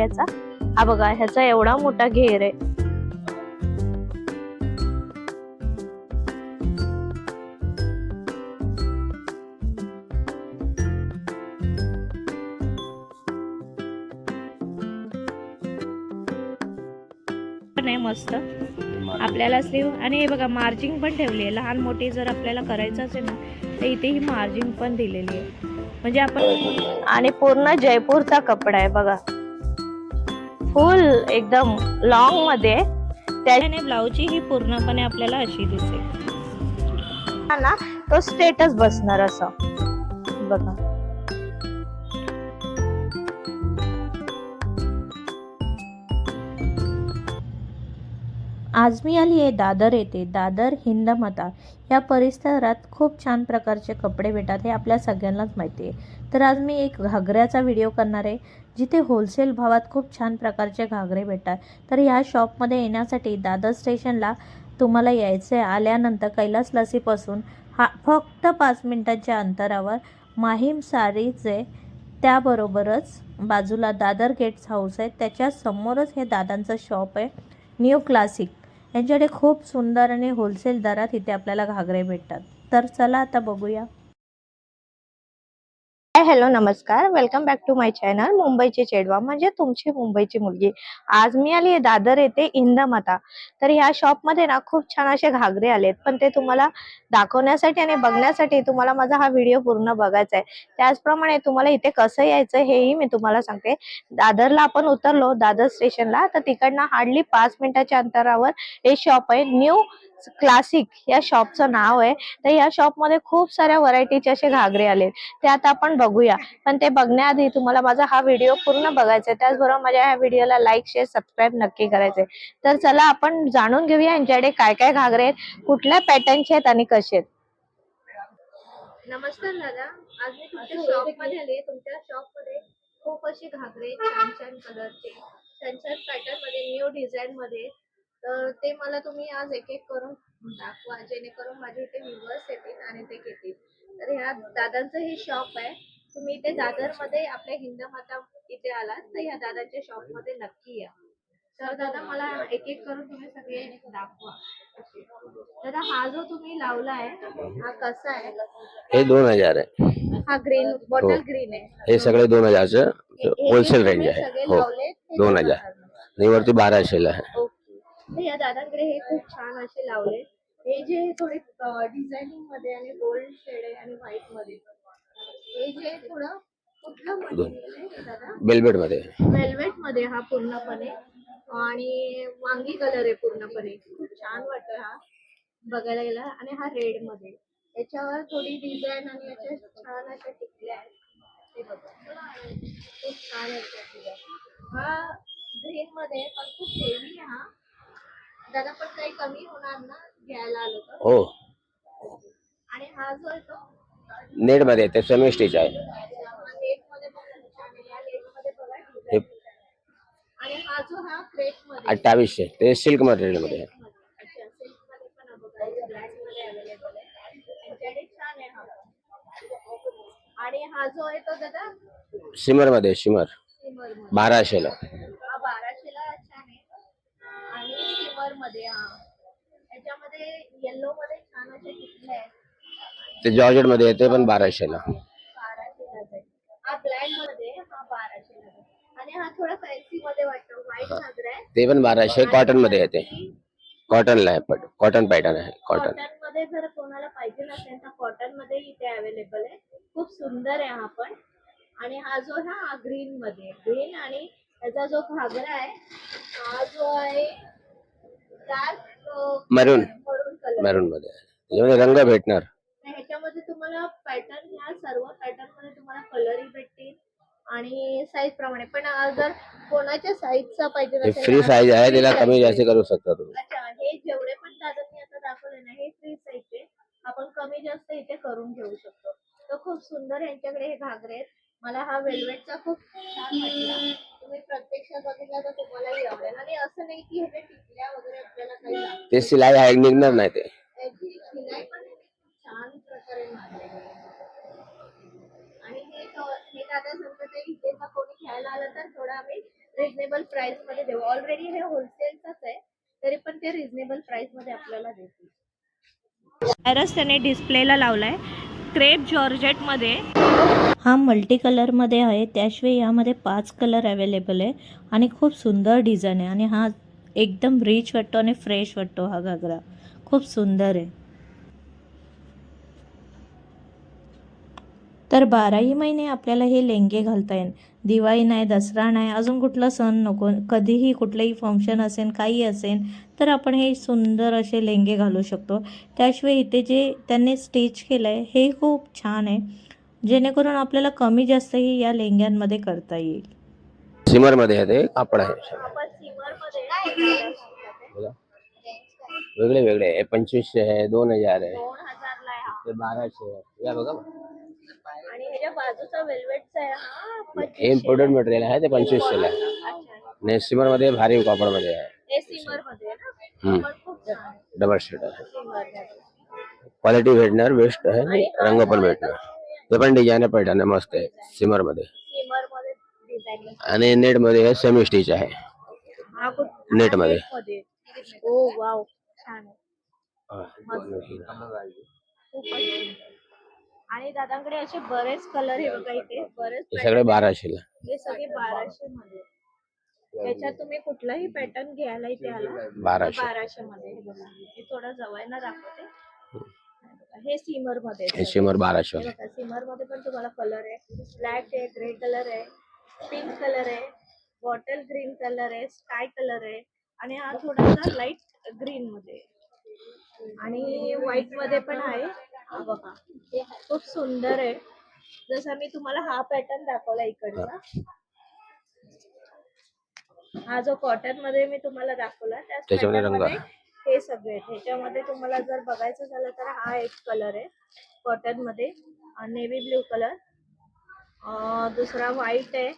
याचा. हा बघा ह्याचा एवढा मोठा घेर आहे. पण आहे मस्त. आपल्याला स्लीव आणि हे बघा मार्जिंग पण ठेवली आहे. लहान मोठी जर आपल्याला करायचं असेल ना तर इथे ही मार्जिंग पण दिलेली आहे. म्हणजे आपण आणि पूर्ण जयपूरचा कपडा आहे बघा. फुल एकदम लॉंगमध्ये. त्याने ब्लाऊजची ही पूर्णपणे आपल्याला अशी दिसेल. हा ना तो स्टेटस बसणार असं. बघा. आज मी आली आहे दादर येथे दादर हिंदमाता या परिसरात खूप छान प्रकारचे कपडे भेटतात हे आपल्या सगळ्यांनाच माहिती आहे. तर आज मी एक घागऱ्याचा व्हिडिओ करणार आहे जिथे होलसेल भावात खूप छान प्रकारचे घागरे भेटतात. तर ह्या शॉपमध्ये येण्यासाठी दादर स्टेशनला तुम्हाला यायचे आल्यानंतर कैलास लसीपासून हा फक्त पाच मिनटांच्या अंतरावर माहीम सारीचे त्याबरोबरच बाजूला दादर गेट्स हाऊस आहे. त्याच्या समोरच हे दादांचं शॉप आहे. न्यू क्लासिक यांच्याकडे खूप सुंदर आणि होलसेल दरात इथे आपल्याला घागरे भेटतात. तर चला आता बघूया. हॅलो नमस्कार. Welcome back to my channel मुंबईची चेडवा. म्हणजे तुमची मुंबईची मुलगी. आज मी आली आहे दादर येथे इंदमाता. तर ह्या शॉपमध्ये ना खूप छान असे घागरे आलेत. पण ते तुम्हाला दाखवण्यासाठी आणि बघण्यासाठी तुम्हाला माझा हा व्हिडिओ पूर्ण बघायचा आहे. त्याचप्रमाणे तुम्हाला इथे कसं यायचं हेही मी तुम्हाला सांगते. दादरला आपण उतरलो दादर स्टेशनला तर तिकडनं हार्डली पाच मिनिटाच्या अंतरावर हे शॉप आहे. न्यू क्लासिक या शॉपचं नाव आहे. तर या शॉपमध्ये खूप साऱ्या व्हरायटीचे असे घागरे आले ते आता आपण बघूया. पण ते बघण्याआधी तुम्हाला माझा हा व्हिडिओ पूर्ण बघायचा आहे. त्याचबरोबर माझ्या ह्या व्हिडिओला लाईक शेअर सबस्क्राईब नक्की करायचे तर चला आपण जाणून घेऊया यांच्याकडे काय काय घागरे आहेत कुठल्या पॅटर्नचे आहेत आणि कसे आहेत. नमस्कार दादा. आज मी तुमच्या शॉपमध्ये तुमच्या शॉपमध्ये खूप असे घागरे छान छान कलरचे छान छान पॅटर्नमध्ये न्यू डिझाईन मध्ये. तर ते मला तुम्ही आज एक एक करून दाखवा जेणेकरून माझे इथे व्ह्युअर्स येतील आणि ते घेतील. तर ह्या दादांचं हे शॉप आहे. तुम्ही इथे दादरमध्ये आपल्या हिंदमाता इथे आलात तर ह्या दादांच्या शॉपमध्ये नक्की या. तर दादा मला एक एक करून तुम्ही सगळे दाखवा. दादा हा जो तुम्ही लावलाय हा कसा आहे? हे दोन हजार आहे. हा ग्रीन बॉटल. ग्रीन आहे. हे सगळे दोन हजारचं होलसेल रेंज आहे. सगळे हो. लावलेत ते दोन हजार. आणि वरती बाराशेला आहे. तर या दादांकडे हे खूप छान असे लावले. हे जे थोडे डिझायनिंगमध्ये आणि गोल्ड शेड आहे आणि व्हाईटमध्ये हे जे थोडं बेलबेटमध्ये वेल्वेटमध्ये हा पूर्णपणे. आणि वांगी कलर आहे पूर्णपणे. खूप छान वाटतं हा बघायला गेला. आणि हा रेडमध्ये याच्यावर थोडी डिझाईन आणि याच्या छान अशा टिकल्या आहेत. हे बघा. खूप छान. हा ग्रीन मध्ये पण खूप हेवी हा. दादा पण काही कमी होणार ना घ्यायला आलो तर? हो. आणि हा जो आहे तो? नेटमध्ये आहे, ते सेमी स्टिच आहे नेटमध्ये पण खूप छान आहे. या नेटमध्ये बघा हे design. आणि हा जो हा क्रेपमध्ये आहे. अठ्ठावीसशे ते सिल्क मटेरियलमध्ये आहे. अच्छा मध्ये पण हा बघा ब्लॅकमध्ये अवेलेबल आहे. त्यांच्याकडे छान आहे हा. पण. आणि हा जो आहे तो दादा? शिमरमध्ये शिमर सिमर बाराशेला. ते जॉर्जेटमध्ये आहे ते पण बाराशेला. हा हा हा ते पण बाराशे कॉटनमध्ये आहे. ते कॉटनला आहे पण कॉटन पॅटर्न आहे. कॉटनमध्ये जर कोणाला पाहिजे नसेल तर कॉटनमध्ये इथे अवेलेबल आहे. खूप सुंदर आहे हा पण. आणि हा जो हा ग्रीन मध्ये ग्रीन आणि त्याचा जो घागरा आहे हा जो आहे डार्क. मरून मॅरून मध्ये त्याच्यामध्ये रंग भेटणार. ह्याच्यामध्ये तुम्हाला पॅटर्न ह्या सर्व पॅटर्नमध्ये तुम्हाला कलरही भेटतील आणि साईज प्रमाणे. पण जर कोणाच्या साईजचा पाहिजे हे नसेल फ्री साईज आहे free त्याला size कमी आहे. जास्त करू शकता तुम्ही. अच्छा हे जेवढे पण दादांनी आता दाखवले ना हे फ्री साईजचे आपण कमी जास्त इथे करून घेऊ शकतो. तर खूप सुंदर यांच्याकडे हे घागरे आहेत. मला हा वेल्वेटचा खूप छान वाटला आणि असं नाही की टिकल्या वगैरे आपल्याला काही ते शिलाई आहे निघणार नाही ते. छान प्रकारे आणि हे हे समजा कोणी आलं तर थोडं आम्ही रिजनेबल प्राइसमध्ये देऊ. ऑलरेडी हे होलसेलच आहे तरी पण ते रिजनेबल प्राइसमध्ये आपल्याला देतील. रस्त्याने डिस्प्लेला लावलाय. क्रेप जॉर्जेटमध्ये. हा मल्टी कलरमध्ये आहे त्याशिवाय यामध्ये पाच कलर अवेलेबल आहे आणि खूप सुंदर डिझाईन आहे आणि हा एकदम रिच वाटतो आणि फ्रेश वाटतो हा घागरा. खूप सुंदर आहे. तर बाराही महिने आपल्याला हे लेंगे घालता येईल दिवाळी नाही दसरा नाही अजून कुठला सण नको कधीही कुठलंही फंक्शन असेल काही असेल तर आपण हे सुंदर असे लेंगे घालू शकतो. त्याशिवाय इथे जे त्यांनी स्टिच केलं आहे हे खूप छान आहे. जेणेकरून आपल्याला कमी जास्तही या लेंग्यांमध्ये करता येईल. सिमरमध्ये आहे ते कापड आहे. वेगळे वेगळे आहे. पंचवीसशे आहे दोन हजार आहे. ते बाराशे आहे. या बघा आणि ह्याच्या बाजूचा वेल्वेटचा आहे हा इम्पोर्टेड मटेरियल आहे ते पंचवीसशे ला सिमरमध्ये भारी कापडमध्ये आहे. डबल शेड आहे. क्वालिटी भेटणार बेस्ट आहे. रंग पण भेटणार. ते पण डिझाईन आहे मस्त आहे. सिमरमध्ये. आणि नेटमध्ये सेमी स्टिच आहे. हा नेटमध्ये. आणि दादांकडे असे बरेच कलर हे बघा इथे. बरेच हे सगळे बाराशे ला हे सगळे बाराशे मध्ये त्याच्यात तुम्ही कुठलाही पॅटर्न घ्यायला इथे आला. बाराशे. बाराशे मध्ये. हे बघा थोडं जवळ दाखवते. हे. हे सिमरमध्ये हे सिमर बाराशे बघा सिमरमध्ये पण तुम्हाला कलर आहे. ब्लॅक आहे ग्रे कलर आहे पिंक कलर आहे बॉटल ग्रीन कलर आहे स्काय कलर आहे. आणि हा थोडासा लाइट ग्रीन मध्ये. आहे. आणि व्हाईटमध्ये पण आहे. हा बघा खूप सुंदर आहे. जसा मी तुम्हाला हा पॅटर्न दाखवला इकडचा. हा जो कॉटनमध्ये मी तुम्हाला दाखवला त्याच त्याच्यामध्ये रंगमध्ये हे सगळे. ह्याच्यामध्ये तुम्हाला जर बघायचं झालं तर हा एक कलर आहे कॉटनमध्ये नेव्ही ब्ल्यू कलर दुसरा व्हाईट आहे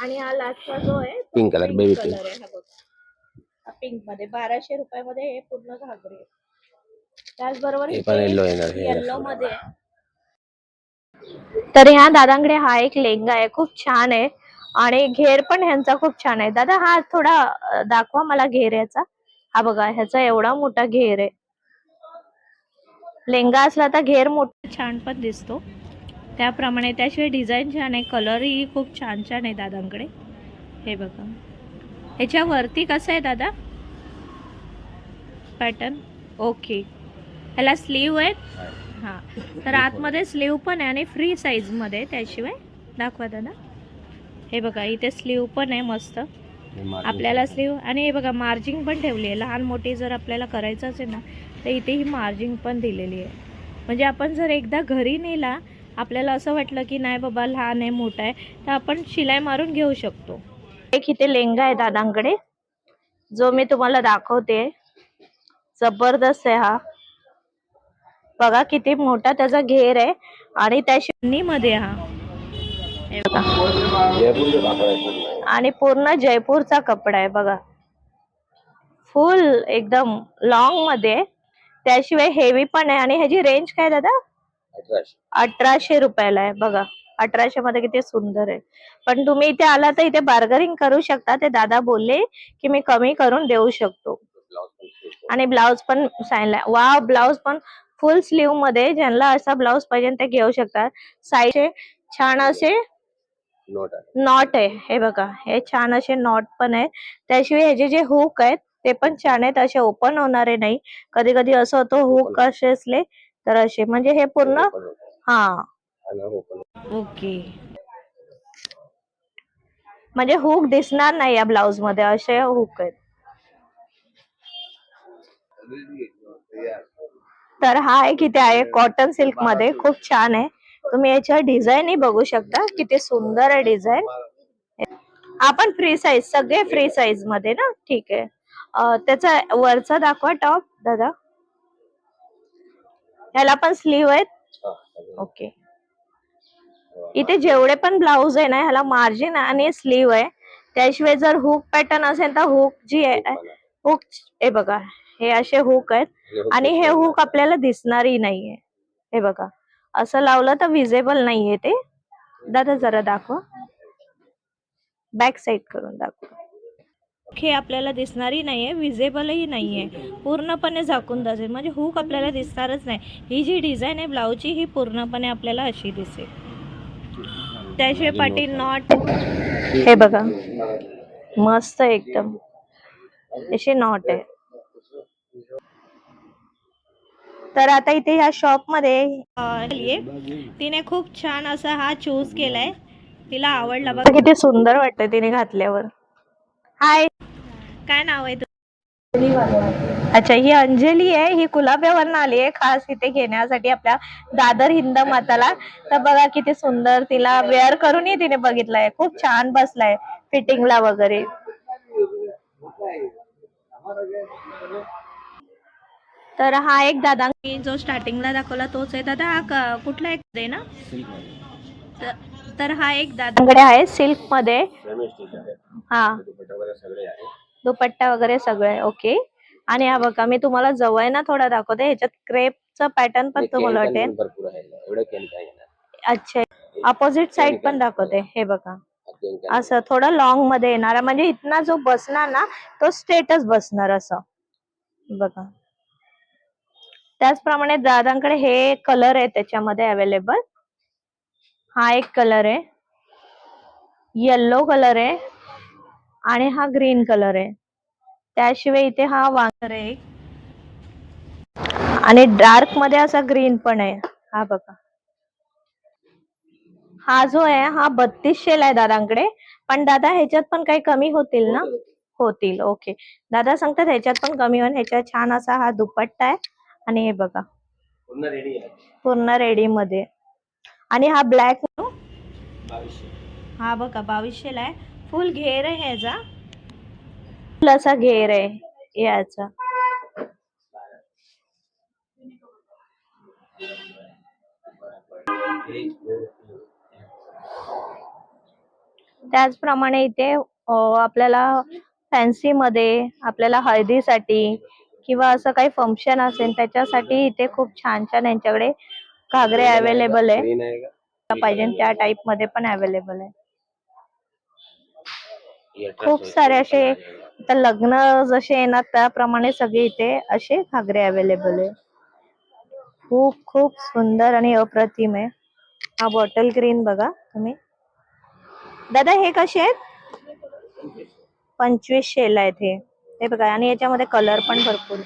आणि हा लास्टचा जो आहे color, baby pink. कलर आहे हा बघा पिंकमध्ये बाराशे रुपयामध्ये हे पूर्ण घागरे आहे. त्याचबरोबर येल्लो. मध्ये तर ह्या दादांकडे हा एक लेंगा आहे खूप छान आहे आणि घेर पण ह्यांचा खूप छान आहे. दादा हा थोडा दाखवा मला घेर याचा. हा बघा ह्याचा एवढा मोठा घेर आहे. लेंगा असला तर घेर मोठा छान पण दिसतो. त्याप्रमाणे त्याशिवाय डिझाईन छान आहे. कलरही खूप छान छान आहे दादांकडे. हे बघा. ह्याच्या वरती कसं आहे दादा? पॅटर्न ओके ह्याला स्लीव आहेत? हा. तर आतमध्ये स्लीव पण आहे आणि फ्री साईजमध्ये आहे त्याशिवाय. दाखवा दादा. हे बघा इथे स्लीव पण आहे मस्त. आपल्याला स्लीव आणि हे बघा मार्जिंग पण ठेवली आहे. लहान मोठी जर आपल्याला करायचं असेल ना तर इथे ही मार्जिंग पण दिलेली आहे. म्हणजे आपण जर एकदा घरी नेला आपल्याला असं वाटलं की नाही बाबा लहान आहे मोठा आहे तर आपण शिलाई मारून घेऊ शकतो. एक इथे लेंगा आहे दादांकडे. जो मी तुम्हाला दाखवते. जबरदस्त आहे हा. बघा किती मोठा त्याचा घेर आहे. आणि त्या मध्ये हा. हे बघा. आणि पूर्ण जयपूरचा कपडा आहे बघा. फुल एकदम लॉंगमध्ये. त्याशिवाय हेवी पण आहे. आणि ह्याची रेंज काय दादा? अठराशे. रुपयाला आहे बघा. अठराशे मध्ये किती सुंदर आहे. पण तुम्ही इथे आला तर इथे बार्गरिंग करू शकता. ते दादा बोलले की मी कमी करून देऊ शकतो. आणि ब्लाउज पण सांगितलाय वा ब्लाउज पण फुल स्लीवमध्ये. ज्यांना असा ब्लाउज पाहिजे ते घेऊ शकतात. साईडचे छान असे नोट आहे. नॉट आहे. हे बघा हे छान असे नॉट पण आहे त्याशिवाय ह्याचे जे हुक आहेत ते पण छान आहेत. असे ओपन होणारे नाही. कधी कधी असं होतं हुक असे असले तर असे. म्हणजे हे पूर्ण आहे. हा. आहे. ओके. म्हणजे हुक दिसणार नाही या ब्लाउजमध्ये असे हुक आहेत. तर हा एक इथे आहे. कॉटन सिल्कमध्ये खूप छान आहे. तुम्ही याच्या डिझाईनही बघू शकता किती सुंदर आहे डिझाईन आपण फ्री साईज सगळे फ्री साईजमध्ये ना? ठीक आहे. त्याचा वरचा दाखवा टॉप दादा. ह्याला पण स्लीव आहेत. ओके इथे जेवढे पण ब्लाऊज आहे ना ह्याला मार्जिन आणि स्लीव आहे. त्याशिवाय जर हुक पॅटर्न असेल तर हुक जी आहे. हुक हे बघा हे असे हुक आहेत. आणि हे हुक आपल्याला दिसणारही नाहीये. हे बघा. असं लावलं तर विजेबल नाहीये ते. दादा जरा दाखवा. बॅक साइड करून दाखवा. हे आपल्याला दिसणारही नाही आहे विजेबलही नाही आहे पूर्णपणे झाकून जाईल म्हणजे हुक आपल्याला दिसणारच नाही. ही जी डिझाईन आहे ब्लाऊजची ही पूर्णपणे आपल्याला अशी दिसेल. त्याशिवाय पाठी नॉट हे बघा. मस्त एकदम. अशी नॉट आहे. तर आता इथे ह्या शॉपमध्ये तिने खूप छान असा हा चूज केलाय. तिला आवडला बघा. किती सुंदर वाटतंय तिने घातल्यावर. हाय काय नाव आहे तुझं अच्छा ही अंजली आहे ही कुलाब्यावरनं आली आहे खास इथे घेण्यासाठी आपल्या दादर हिंद माताला. तर बघा किती सुंदर तिला वेअर करूनही तिने बघितलंय. खूप छान बसलाय फिटिंगला वगैरे. तर हा एक दादा जो स्टार्टिंगला दाखवला तोच आहे. दादा हा कुठला एक आहे ना? तर हा एक दादाकडे आहे सिल्कमध्ये. हा. वगैरे सगळे आहे. दुपट्टा वगैरे सगळे ओके आणि हा बघा मी तुम्हाला जवळ ना थोडा दाखवते ह्याच्यात क्रेपचं पॅटर्न पण तुम्हाला वाटेल. आहे. अच्छा अपोजिट साइड पण दाखवते हे बघा. असं थोडं लॉंगमध्ये येणार म्हणजे इथना जो बसणार ना तो स्ट्रेटच बसणार असं. बघा. त्याचप्रमाणे दादांकडे हे कलर आहे त्याच्यामध्ये अवेलेबल हा एक कलर आहे. येल्लो कलर आहे. आणि हा ग्रीन कलर आहे. त्याशिवाय इथे हा वांगर आहे. आणि डार्कमध्ये असा ग्रीन पण आहे. हा बघा. हा जो आहे हा बत्तीसशेला आहे दादांकडे. पण दादा ह्याच्यात पण काही कमी होतील ना? होतील. ओके दादा सांगतात ह्याच्यात पण कमी होईल. ह्याच्यात छान असा हा दुपट्टा आहे. आणि हे बघा. पूर्ण रेडी आहे. पूर्ण रेडी मध्ये. आणि हा ब्लॅक हा बघा बावीसशेला आहे. फुल घेर आहे ह्याचा. फुल असा घेर आहे याचा. त्याचप्रमाणे इथे आपल्याला फॅन्सी मध्ये आपल्याला हळदीसाठी किंवा असं काही फंक्शन असेल त्याच्यासाठी इथे खूप छान छान यांच्याकडे घागरे अवेलेबल आहे. पाहिजे त्या टाइपमध्ये पण अवेलेबल आहे. खूप सारे असे. आता लग्न जसे येणार त्याप्रमाणे सगळे इथे असे घागरे अवेलेबल आहे. खूप खूप सुंदर आणि अप्रतिम आहे. हा बॉटल ग्रीन बघा तुम्ही. दादा हे कसे आहेत? पंचवीसशेला आहेत हे. हे बघा आणि याच्यामध्ये कलर पण भरपूर.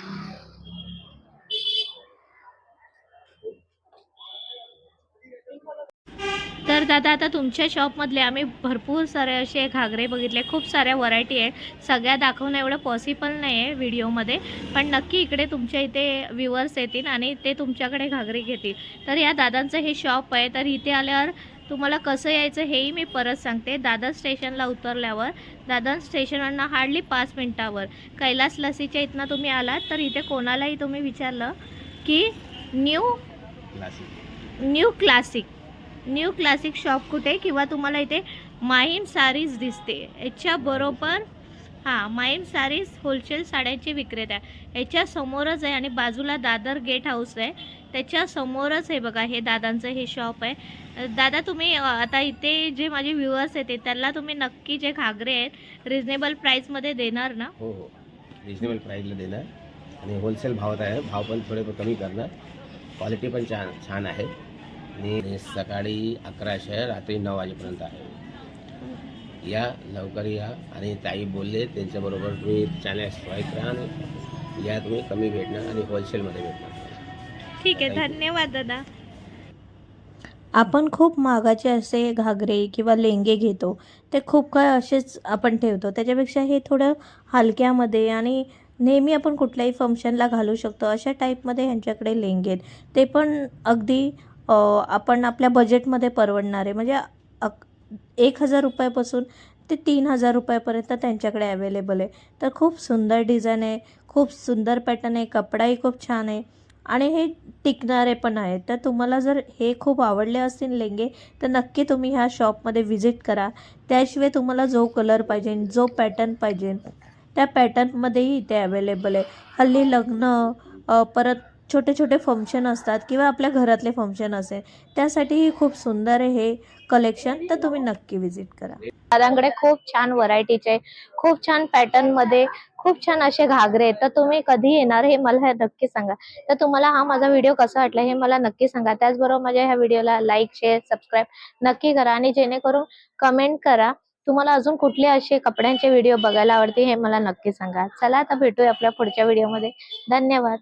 तर दादा आता तुमच्या शॉपमधले आम्ही भरपूर सारे असे घागरे बघितले. खूप साऱ्या व्हरायटी आहेत. सगळ्या दाखवणं एवढं पॉसिबल नाही आहे व्हिडिओमध्ये पण नक्की इकडे तुमच्या इथे व्ह्युअर्स येतील आणि ते तुमच्याकडे घागरे घेतील. तर या दादांचं हे शॉप आहे. तर इथे आल्यावर तुम्हाला कसं यायचं हेही मी परत सांगते. दादर स्टेशनला उतरल्यावर दादर स्टेशनवरनं हार्डली पाच मिनटावर. कैलास लसीच्या इथनं तुम्ही आलात तर इथे कोणालाही तुम्ही विचारलं की New. New Classic. New Classic shop कुठे? किंवा तुम्हाला इथे माहीम सारीज दिसते. याच्या बरोबर हां माईम सारीज होलसेल साड्यांचे विक्रेता आहे. याच्यासमोरच आहे आणि बाजूला दादर गेट हाऊस आहे. त्याच्यासमोरच हे आहे बघा हे दादांचं हे शॉप आहे. दादा तुम्ही आता इथे जे माझे व्ह्युअर्स येते त्यांना तुम्ही नक्की जे घागरे आहेत रिझनेबल प्राईसमध्ये देणार ना? हो हो. रिजनेबल प्राईजला देणार. आणि होलसेल भावात आहे. भाव पण थोडे कमी करणार. क्वालिटी पण छान छान आहे. आणि सकाळी अकराशे रात्री नऊ वाजेपर्यंत आहे. या लवकर या. आणि ताई बोलले त्यांच्याबरोबर तुम्ही चॅनल सबस्क्राईब करा आणि या तुम्ही कमी भेटणार आणि होलसेलमध्ये भेटणार. ठीक आहे धन्यवाद दादा. आपण खूप महागाचे असे घागरे किंवा लेंगे घेतो. ते खूप काळ असेच आपण ठेवतो. त्याच्यापेक्षा हे थोडं हलक्यामध्ये आणि नेहमी आपण कुठल्याही फंक्शनला घालू शकतो. अशा टाईपमध्ये ह्यांच्याकडे लेंगे आहेत. ते पण अगदी आपण आपल्या बजेटमध्ये परवडणारे. म्हणजे एक हजार रुपयापासून ते तीन हजार रुपयापर्यंत त्यांच्याकडे अवेलेबल आहे. तर खूप सुंदर डिझाईन आहे खूप सुंदर पॅटर्न आहे कपडाही खूप छान आहे आणि हे टिकणारे पण आहेत. तर तुम्हाला जर हे खूप आवडले असतील लेंगे तर नक्की तुम्ही ह्या शॉपमध्ये व्हिजिट करा. त्याशिवाय तुम्हाला जो कलर पाहिजे जो पॅटर्न पाहिजे त्या पॅटर्नमध्येही इथे अवेलेबल आहे. हल्ली लग्न परत छोटे छोटे फंक्शन असतात किंवा आपल्या घरातले फंक्शन असेल त्यासाठीही खूप सुंदर आहे हे कलेक्शन तर तुम्ही नक्की विजिट करा. दादांकडे खूप छान व्हरायटीचे खूप छान पॅटर्नमध्ये खूप छान असे घागरे तर तुम्ही कधी येणार हे मला नक्की सांगा. तर तुम्हाला हा माझा व्हिडिओ कसा वाटला हे मला नक्की सांगा. त्याचबरोबर माझ्या ह्या व्हिडिओला लाईक शेअर सबस्क्राईब नक्की करा आणि जेणेकरून कमेंट करा. तुम्हाला अजून कुठले असे कपड्यांचे व्हिडिओ बघायला आवडते हे मला नक्की सांगा. चला आता भेटूया आपल्या पुढच्या व्हिडिओमध्ये धन्यवाद.